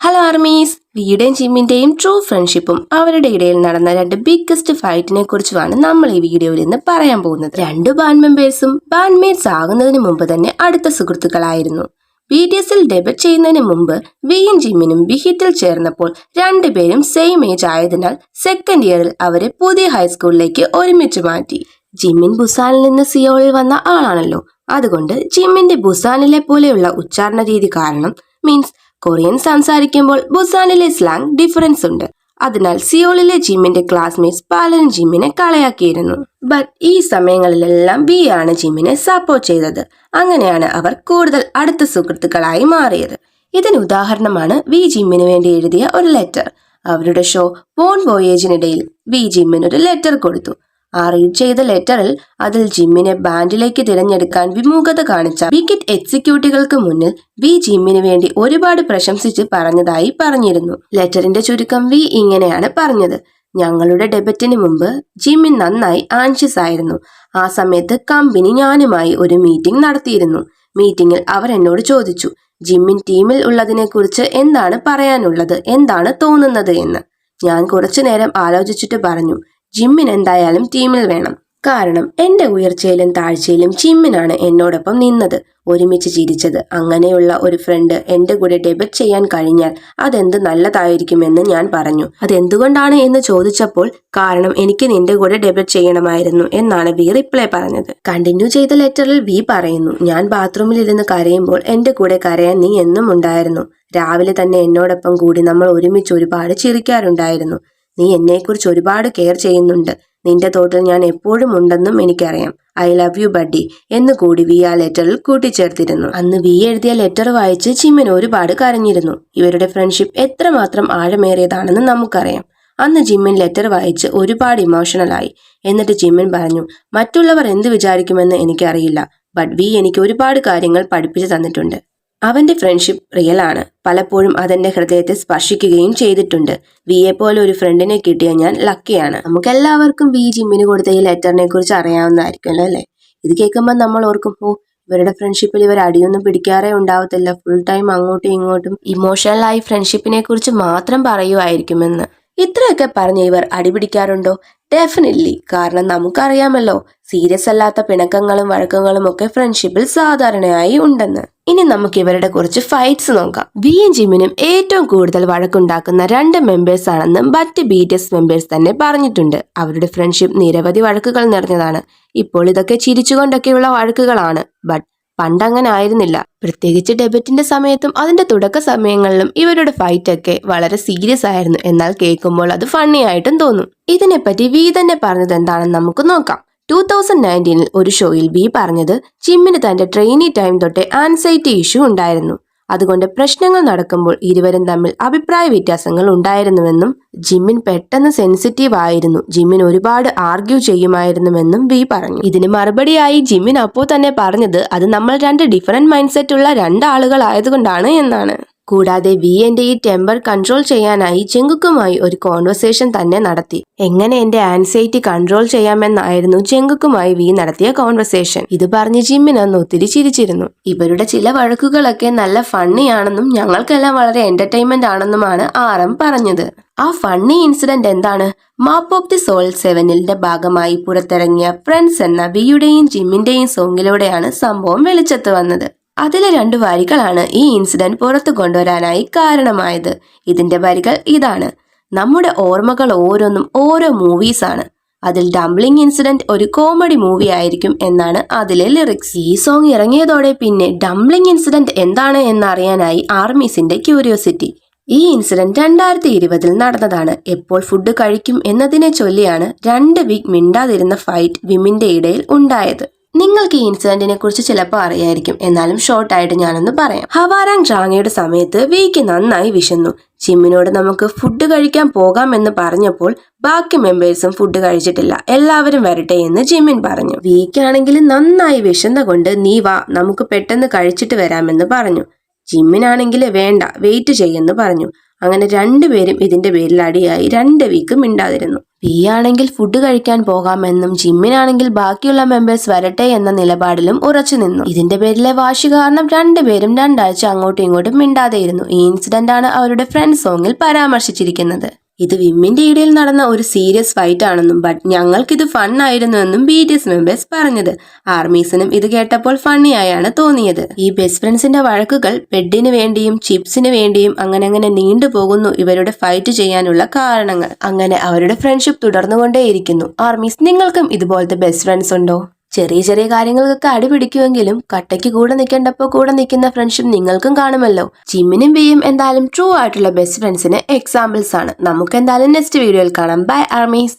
Hello armies വിയുടെയും ജിമ്മിന്റെയും true ഫ്രണ്ട്ഷിപ്പും അവരുടെ ഇടയിൽ നടന്ന രണ്ട് ബിഗ്ഗസ്റ്റ് ഫൈറ്റിനെ കുറിച്ചുമാണ് നമ്മൾ ഈ വീഡിയോയിൽ ഇന്ന് പറയാൻ പോകുന്നത്. രണ്ട് ബാൻഡ് മെമ്പേഴ്സും ബാൻഡ്മേറ്റ്സ് ആകുന്നതിന് മുമ്പ് തന്നെ അടുത്ത സുഹൃത്തുക്കളായിരുന്നു. ബി ഡി എസിൽ ഡെബറ്റ് ചെയ്യുന്നതിന് മുമ്പ് വിയും ജിമ്മിനും ബിഹിറ്റിൽ ചേർന്നപ്പോൾ രണ്ടുപേരും സെയിം ഏജ് ആയതിനാൽ സെക്കൻഡ് ഇയറിൽ അവരെ പുതിയ ഹൈസ്കൂളിലേക്ക് ഒരുമിച്ച് മാറ്റി. ജിമ്മിൻ ബുസാനിൽ നിന്ന് സിയോളിൽ വന്ന ആളാണല്ലോ. അതുകൊണ്ട് ജിമ്മിന്റെ ബുസാനിലെ പോലെയുള്ള ഉച്ചാരണ രീതി കാരണം മീൻസ് കൊറിയൻ സംസാരിക്കുമ്പോൾ ബുസാനിലെ സ്ലാങ് ഡിഫറൻസ് ഉണ്ട്. അതിനാൽ സിയോളിലെ ജിമ്മിന്റെ ക്ലാസ്മേറ്റ്സ് പാലൻ ജിമ്മിനെ കളയാക്കിയിരുന്നു. ബട്ട് ഈ സമയങ്ങളിലെല്ലാം ബി ആണ് ജിമ്മിനെ സപ്പോർട്ട് ചെയ്തത്. അങ്ങനെയാണ് അവർ കൂടുതൽ അടുത്ത സുഹൃത്തുക്കളായി മാറിയത്. ഇതിന് ഉദാഹരണമാണ് വി ജിമ്മിന് വേണ്ടി എഴുതിയ ഒരു ലെറ്റർ അവരുടെ ഷോ പോൺ വോയേജിനിടയിൽ വി ജിമ്മിന് ഒരു ലെറ്റർ കൊടുത്തു. ആ റീഡ് ചെയ്ത ലെറ്ററിൽ അതിൽ ജിമ്മിനെ ബാൻഡിലേക്ക് തിരഞ്ഞെടുക്കാൻ വിമുഖത കാണിച്ച വിക്കറ്റ് എക്സിക്യൂട്ടീവുകൾക്ക് മുന്നിൽ വി ജിമ്മിന് വേണ്ടി ഒരുപാട് പ്രശംസിച്ച് പറഞ്ഞതായി പറഞ്ഞിരുന്നു. ലെറ്ററിന്റെ ചുരുക്കം വി ഇങ്ങനെയാണ് പറഞ്ഞത്. ഞങ്ങളുടെ ഡെബറ്റിന് മുമ്പ് ജിമ്മിൻ നന്നായി ആൻഷ്യസ് ആയിരുന്നു. ആ സമയത്ത് കമ്പനി ഞാനുമായി ഒരു മീറ്റിംഗ് നടത്തിയിരുന്നു. മീറ്റിംഗിൽ അവർ എന്നോട് ചോദിച്ചു ജിമ്മിൻ ടീമിൽ ഉള്ളതിനെക്കുറിച്ച് എന്താണ് പറയാനുള്ളത്? എന്താണ് തോന്നുന്നത്? എന്ന്. ഞാൻ കുറച്ചു നേരം ആലോചിച്ചിട്ട് പറഞ്ഞു ജിമ്മിന് എന്തായാലും ടീമിൽ വേണം. കാരണം എന്റെ ഉയർച്ചയിലും താഴ്ചയിലും ചിമ്മിനാണ് എന്നോടൊപ്പം നിന്നത് ഒരുമിച്ച് ചിരിച്ചത്. അങ്ങനെയുള്ള ഒരു ഫ്രണ്ട് എന്റെ കൂടെ ഡെബറ്റ് ചെയ്യാൻ കഴിഞ്ഞാൽ അതെന്ത് നല്ലതായിരിക്കുമെന്ന് ഞാൻ പറഞ്ഞു. അതെന്തുകൊണ്ടാണ് എന്ന് ചോദിച്ചപ്പോൾ കാരണം എനിക്ക് നിന്റെ കൂടെ ഡെബറ്റ് ചെയ്യണമായിരുന്നു എന്നാണ് വി റിപ്ലൈ പറഞ്ഞത്. കണ്ടിന്യൂ ചെയ്ത ലെറ്ററിൽ വി പറയുന്നു ഞാൻ ബാത്റൂമിൽ ഇരുന്ന് കരയുമ്പോൾ എന്റെ കൂടെ കരയാൻ നീ എന്നും ഉണ്ടായിരുന്നു. രാവിലെ തന്നെ എന്നോടൊപ്പം കൂടി നമ്മൾ ഒരുമിച്ച് ഒരുപാട് ചിരിക്കാറുണ്ടായിരുന്നു. നീ എന്നെക്കുറിച്ച് ഒരുപാട് കെയർ ചെയ്യുന്നുണ്ട്. നിന്റെ തോട്ടിൽ ഞാൻ എപ്പോഴും ഉണ്ടെന്നും എനിക്കറിയാം. ഐ ലവ് യു ബഡി എന്ന് കൂടി വി ആ ലെറ്ററിൽ കൂട്ടിച്ചേർത്തിരുന്നു. അന്ന് വി എഴുതിയ ലെറ്റർ വായിച്ച് ചിമ്മിൻ ഒരുപാട് കരഞ്ഞിരുന്നു. ഇവരുടെ ഫ്രണ്ട്ഷിപ്പ് എത്രമാത്രം ആഴമേറിയതാണെന്ന് നമുക്കറിയാം. അന്ന് ജിമ്മിൻ ലെറ്റർ വായിച്ച് ഒരുപാട് ഇമോഷണലായി എന്നിട്ട് ജിമ്മിൻ പറഞ്ഞു മറ്റുള്ളവർ എന്ത് വിചാരിക്കുമെന്ന് എനിക്കറിയില്ല. ബട്ട് വി എനിക്ക് ഒരുപാട് കാര്യങ്ങൾ പഠിപ്പിച്ചു തന്നിട്ടുണ്ട്. അവന്റെ ഫ്രണ്ട്ഷിപ്പ് റിയൽ ആണ്. പലപ്പോഴും അതെന്റെ ഹൃദയത്തെ സ്പർശിക്കുകയും ചെയ്തിട്ടുണ്ട്. വിയെ പോലെ ഒരു ഫ്രണ്ടിനെ കിട്ടിയ ഞാൻ ലക്കിയാണ് നമുക്ക് എല്ലാവർക്കും വി ജിമ്മിന് കൊടുത്ത ഈ ലെറ്ററിനെ കുറിച്ച് അറിയാവുന്നതായിരിക്കുമല്ലോ അല്ലേ? ഇത് കേൾക്കുമ്പോൾ നമ്മൾ ഓർക്കും ഓ ഇവരുടെ ഫ്രണ്ട്ഷിപ്പിൽ ഇവർ അടിയൊന്നും പിടിക്കാറേ ഉണ്ടാവത്തില്ല. ഫുൾ ടൈം അങ്ങോട്ടും ഇങ്ങോട്ടും ഇമോഷണലായി ഫ്രണ്ട്ഷിപ്പിനെ കുറിച്ച് മാത്രം പറയുമായിരിക്കുമെന്ന് ഇത്രയൊക്കെ പറഞ്ഞ് ഇവർ അടിപിടിക്കാറുണ്ടോ ഡെഫിനറ്റ്ലി കാരണം നമുക്കറിയാമല്ലോ സീരിയസ് അല്ലാത്ത പിണക്കങ്ങളും വഴക്കങ്ങളും ഒക്കെ ഫ്രണ്ട്ഷിപ്പിൽ സാധാരണയായി ഉണ്ടെന്ന്. ഇനി നമുക്ക് ഇവരുടെ കുറച്ച് ഫൈറ്റ്സ് നോക്കാം. വിയും ജിമ്മിനും ഏറ്റവും കൂടുതൽ വഴക്കുണ്ടാക്കുന്ന രണ്ട് മെമ്പേഴ്സ് ആണെന്ന് മറ്റ് ബി ടി എസ് മെമ്പേഴ്സ് തന്നെ പറഞ്ഞിട്ടുണ്ട്. അവരുടെ ഫ്രണ്ട്ഷിപ്പ് നിരവധി വഴക്കുകൾ നിറഞ്ഞതാണ്. ഇപ്പോൾ ഇതൊക്കെ ചിരിച്ചുകൊണ്ടൊക്കെയുള്ള വഴക്കുകളാണ്. ബട്ട് പണ്ടങ്ങനെ ആയിരുന്നില്ല. പ്രത്യേകിച്ച് ഡെബറ്റിന്റെ സമയത്തും അതിന്റെ തുടക്ക സമയങ്ങളിലും ഇവരുടെ ഫൈറ്റ് ഒക്കെ വളരെ സീരിയസ് ആയിരുന്നു. എന്നാൽ കേൾക്കുമ്പോൾ അത് ഫണ്ണി ആയിട്ടും തോന്നും. ഇതിനെപ്പറ്റി വി തന്നെ പറഞ്ഞത് എന്താണെന്ന് നമുക്ക് നോക്കാം. ടൂ തൗസൻഡ് നയന്റീനിൽ ഒരു ഷോയിൽ ബി പറഞ്ഞത് ജിമ്മിന് തന്റെ ട്രെയിനി ടൈം തൊട്ടേ ആൻസൈറ്റി ഇഷ്യൂ ഉണ്ടായിരുന്നു. അതുകൊണ്ട് പ്രശ്നങ്ങൾ നടക്കുമ്പോൾ ഇരുവരും തമ്മിൽ അഭിപ്രായ വ്യത്യാസങ്ങൾ ഉണ്ടായിരുന്നുവെന്നും ജിമ്മിൻ പെട്ടെന്ന് സെൻസിറ്റീവ് ആയിരുന്നു. ജിമ്മിൻ ഒരുപാട് ആർഗ്യൂ ചെയ്യുമായിരുന്നുവെന്നും വി പറഞ്ഞു. ഇതിന് മറുപടിയായി ജിമ്മിൻ അപ്പോൾ തന്നെ പറഞ്ഞത് അത് നമ്മൾ രണ്ട് ഡിഫറന്റ് മൈൻഡ് സെറ്റ് ഉള്ള രണ്ടാളുകളായതുകൊണ്ടാണ് എന്നാണ്. കൂടാതെ വി എന്റെ ഈ ടെമ്പർ കൺട്രോൾ ചെയ്യാനായി ചെങ്കുക്കുമായി ഒരു കോൺവെർസേഷൻ തന്നെ നടത്തി. എങ്ങനെ എന്റെ ആൻസൈറ്റി കൺട്രോൾ ചെയ്യാമെന്നായിരുന്നു ചെങ്കുക്കുമായി വി നടത്തിയ കോൺവെർസേഷൻ ഇത് പറഞ്ഞ് ജിമ്മിന് അന്ന് ഒത്തിരി ചിരിച്ചിരുന്നു. ഇവരുടെ ചില വഴക്കുകളൊക്കെ നല്ല ഫണ്ണിയാണെന്നും ഞങ്ങൾക്കെല്ലാം വളരെ എന്റർടൈൻമെന്റ് ആണെന്നുമാണ് ആർ എം പറഞ്ഞത്. ആ ഫണ്ണി ഇൻസിഡന്റ് എന്താണ്? മാപ്പ് ഓഫ് ദി സോൾ സെവനിലിന്റെ ഭാഗമായി പുറത്തിറങ്ങിയ ഫ്രണ്ട്സ് എന്ന വിയുടെയും ജിമ്മിന്റെയും സോങ്ങിലൂടെയാണ് സംഭവം വെളിച്ചത്ത് വന്നത്. അതിലെ രണ്ട് വരികളാണ് ഈ ഇൻസിഡന്റ് പുറത്തു കൊണ്ടുവരാനായി കാരണമായത്. ഇതിന്റെ വരികൾ ഇതാണ്. നമ്മുടെ ഓർമ്മകൾ ഓരോന്നും ഓരോ മൂവീസാണ് അതിൽ ഡംബ്ലിംഗ് ഇൻസിഡന്റ് ഒരു കോമഡി മൂവി ആയിരിക്കും എന്നാണ് അതിലെ ലിറിക്സ് ഈ സോങ് ഇറങ്ങിയതോടെ പിന്നെ ഡംബ്ലിംഗ് ഇൻസിഡന്റ് എന്താണ് എന്നറിയാനായി ആർമീസിന്റെ ക്യൂരിയോസിറ്റി ഈ ഇൻസിഡന്റ് രണ്ടായിരത്തി ഇരുപതിൽ നടന്നതാണ്. എപ്പോൾ ഫുഡ് കഴിക്കും എന്നതിനെ ചൊല്ലിയാണ് രണ്ട് വീക്ക് മിണ്ടാതിരുന്ന ഫൈറ്റ് വിമിന്റെ ഇടയിൽ ഉണ്ടായത്. നിങ്ങൾക്ക് ഈ ഇൻസിഡന്റിനെ കുറിച്ച് ചിലപ്പോൾ അറിയായിരിക്കും. എന്നാലും ഷോർട്ട് ആയിട്ട് ഞാനൊന്ന് പറയാം. ഹവാരാങ് ഡ്രാങ്ങയുടെ സമയത്ത് വീക്ക് നന്നായി വിശന്നു. ജിമ്മിനോട് നമുക്ക് ഫുഡ് കഴിക്കാൻ പോകാം എന്ന് പറഞ്ഞപ്പോൾ ബാക്കി മെമ്പേഴ്സും ഫുഡ് കഴിച്ചിട്ടില്ല. എല്ലാവരും വരട്ടെ എന്ന് ജിമ്മിൻ പറഞ്ഞു. വീക്കാണെങ്കിൽ നന്നായി വിശന്ന കൊണ്ട് നീ വാ നമുക്ക് പെട്ടെന്ന് കഴിച്ചിട്ട് വരാമെന്ന് പറഞ്ഞു. ജിമ്മിനാണെങ്കിൽ വേണ്ട വെയിറ്റ് ചെയ്യുമെന്ന് പറഞ്ഞു. അങ്ങനെ രണ്ടുപേരും ഇതിന്റെ പേരിൽ അടിയായി രണ്ട് വീക്ക് മിണ്ടാതിരുന്നു. പി ആണെങ്കിൽ ഫുഡ് കഴിക്കാൻ പോകാമെന്നും ജിമ്മിനാണെങ്കിൽ ബാക്കിയുള്ള മെമ്പേഴ്സ് വരട്ടെ എന്ന നിലപാടിലും ഉറച്ചു നിന്നു. ഇതിന്റെ പേരിലെ വാശി കാരണം രണ്ടുപേരും രണ്ടാഴ്ച അങ്ങോട്ടും ഇങ്ങോട്ടും മിണ്ടാതെയിരുന്നു. ഈ ഇൻസിഡന്റ് ആണ് അവരുടെ ഫ്രണ്ട് സോങ്ങിൽ പരാമർശിച്ചിരിക്കുന്നത്. ഇത് വിമ്മിന്റെ ഇടയിൽ നടന്ന ഒരു സീരിയസ് ഫൈറ്റ് ആണെന്നും ബട്ട് ഞങ്ങൾക്കിത് എന്നും ബി ടി എസ് മെമ്പേഴ്സ് പറഞ്ഞത്. ആർമീസിനും ഇത് കേട്ടപ്പോൾ ഫണ്ണിയായാണ് തോന്നിയത്. ഈ ബെസ്റ്റ് ഫ്രണ്ട്സിന്റെ വഴക്കുകൾ ബെഡിന് വേണ്ടിയും ചിപ്സിന് വേണ്ടിയും അങ്ങനെ അങ്ങനെ നീണ്ടുപോകുന്നു ഇവരുടെ ഫൈറ്റ് ചെയ്യാനുള്ള കാരണങ്ങൾ. അങ്ങനെ അവരുടെ ഫ്രണ്ട്ഷിപ്പ് തുടർന്നുകൊണ്ടേയിരിക്കുന്നു. ആർമീസ് നിങ്ങൾക്കും ഇതുപോലത്തെ ബെസ്റ്റ് ഫ്രണ്ട്സ് ഉണ്ടോ? ചെറിയ ചെറിയ കാര്യങ്ങൾക്കൊക്കെ അടിപിടിക്കുമെങ്കിലും കട്ടയ്ക്ക് കൂടെ നിൽക്കേണ്ടപ്പോൾ കൂടെ നിൽക്കുന്ന ഫ്രണ്ട്ഷിപ്പ് നിങ്ങൾക്കും കാണുമല്ലോ. ജിമ്മിനും ബിയും എന്തായാലും ട്രൂ ആയിട്ടുള്ള ബെസ്റ്റ് ഫ്രണ്ട്സിന് എക്സാമ്പിൾസ് ആണ്. നമുക്ക് എന്തായാലും നെക്സ്റ്റ് വീഡിയോയിൽ കാണാം. By armies